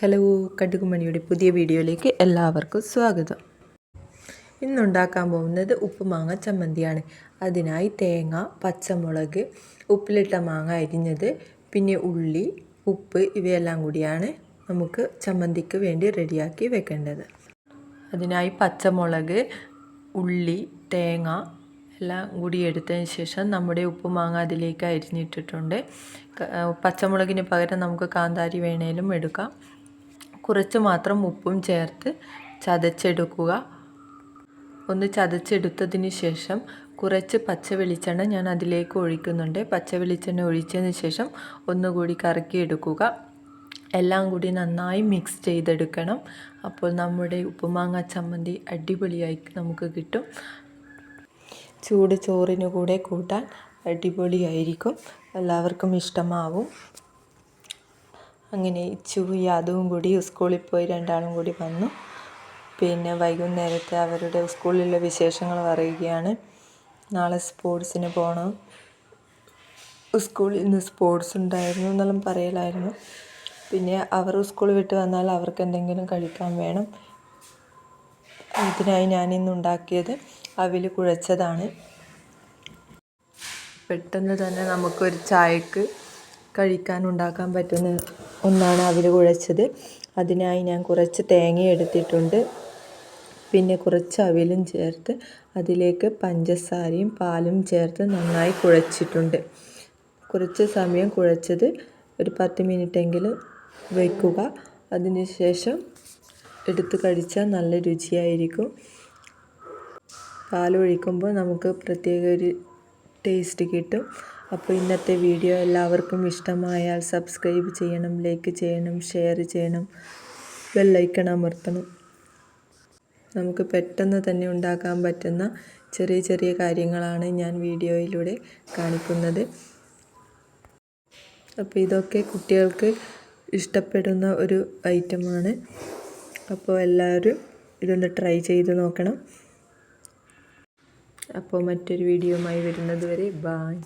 Hello കടുകുമണിയുടെ പുതിയ വീഡിയോയിലേക്ക് എല്ലാവർക്കും സ്വാഗതം. ഇന്നുണ്ടാക്കാൻ പോകുന്നത് ഉപ്പുമാങ്ങ ചമ്മന്തിയാണ്. അതിനായി തേങ്ങ പച്ചമുളക് ഉപ്പിലിട്ട മാങ്ങ അരിഞ്ഞത് പിന്നെ ഉള്ളി ഉപ്പ് ഇവയെല്ലാം കൂടിയാണ് നമുക്ക് ചമ്മന്തിക്ക് വേണ്ടി റെഡിയാക്കി വെക്കേണ്ടത്. അതിനായി പച്ചമുളക് ഉള്ളി തേങ്ങ എല്ലാം കൂടി എടുത്തതിന് ശേഷം നമ്മുടെ ഉപ്പുമാങ്ങ അതിലേക്ക് അരിഞ്ഞിട്ടിട്ടുണ്ട്. പച്ചമുളകിന് പകരം നമുക്ക് കാന്താരി വേണേലും എടുക്കാം. കുറച്ച് മാത്രം ഉപ്പും ചേർത്ത് ചതച്ചെടുക്കുക. ഒന്ന് ചതച്ചെടുത്തതിന് ശേഷം കുറച്ച് പച്ച വെളിച്ചെണ്ണ ഞാൻ അതിലേക്ക് ഒഴിക്കുന്നുണ്ട്. പച്ച വെളിച്ചെണ്ണ ഒഴിച്ചതിന് ശേഷം ഒന്നുകൂടി കറക്കിയെടുക്കുക. എല്ലാം കൂടി നന്നായി മിക്സ് ചെയ്തെടുക്കണം. അപ്പോൾ നമ്മുടെ ഉപ്പുമാങ്ങ ചമ്മന്തി അടിപൊളിയായി നമുക്ക് കിട്ടും. ചൂട് ചോറിന് കൂടെ കൂട്ടാൻ അടിപൊളിയായിരിക്കും. എല്ലാവർക്കും ഇഷ്ടമാവും. അങ്ങനെ ഇച്ചുവും യാദവും കൂടി സ്കൂളിൽ പോയി രണ്ടാളും കൂടി വന്നു. പിന്നെ വൈകുന്നേരത്തെ അവരുടെ സ്കൂളിലെ വിശേഷങ്ങൾ പറയുകയാണ്. നാളെ സ്പോർട്സിന് പോകണം സ്കൂളിൽ നിന്ന് സ്പോർട്സ് ഉണ്ടായിരുന്നു എന്നെല്ലാം പറയലായിരുന്നു. പിന്നെ അവർ സ്കൂൾ വിട്ട് വന്നാൽ അവർക്ക് എന്തെങ്കിലും കഴിക്കാൻ വേണം. ഇതിനായി ഞാൻ ഇന്ന് അവിൽ കുഴച്ചതാണ്. പെട്ടെന്ന് തന്നെ നമുക്കൊരു ചായക്ക് കഴിക്കാൻ ഉണ്ടാക്കാൻ പറ്റുന്ന ഒന്നാണ് അവിൽ കുഴച്ചത്. അതിനായി ഞാൻ കുറച്ച് തേങ്ങ എടുത്തിട്ടുണ്ട്. പിന്നെ കുറച്ച് അവിലും ചേർത്ത് അതിലേക്ക് പഞ്ചസാരയും പാലും ചേർത്ത് നന്നായി കുഴച്ചിട്ടുണ്ട്. കുറച്ച് സമയം കുഴച്ചത് ഒരു പത്ത് മിനിറ്റെങ്കിലും വയ്ക്കുക അതിനുശേഷം എടുത്ത് കഴിച്ചാൽ നല്ല രുചിയായിരിക്കും. പാലൊഴിക്കുമ്പോൾ നമുക്ക് പ്രത്യേക ഒരു ടേസ്റ്റ് കിട്ടും. അപ്പോൾ ഇന്നത്തെ വീഡിയോ എല്ലാവർക്കും ഇഷ്ടമായാൽ സബ്സ്ക്രൈബ് ചെയ്യണം ലൈക്ക് ചെയ്യണം ഷെയർ ചെയ്യണം ബെല്ലൈക്കൺ അമർത്തണം. നമുക്ക് പെട്ടെന്ന് തന്നെ ഉണ്ടാക്കാൻ പറ്റുന്ന ചെറിയ ചെറിയ കാര്യങ്ങളാണ് ഞാൻ വീഡിയോയിലൂടെ കാണിക്കുന്നത്. അപ്പോൾ ഇതൊക്കെ കുട്ടികൾക്ക് ഇഷ്ടപ്പെടുന്ന ഒരു ഐറ്റമാണ്. അപ്പോൾ എല്ലാവരും ഇതൊന്ന് ട്രൈ ചെയ്ത് നോക്കണം. അപ്പോൾ മറ്റൊരു വീഡിയോയുമായി വരുന്നത് വരെ ബായ്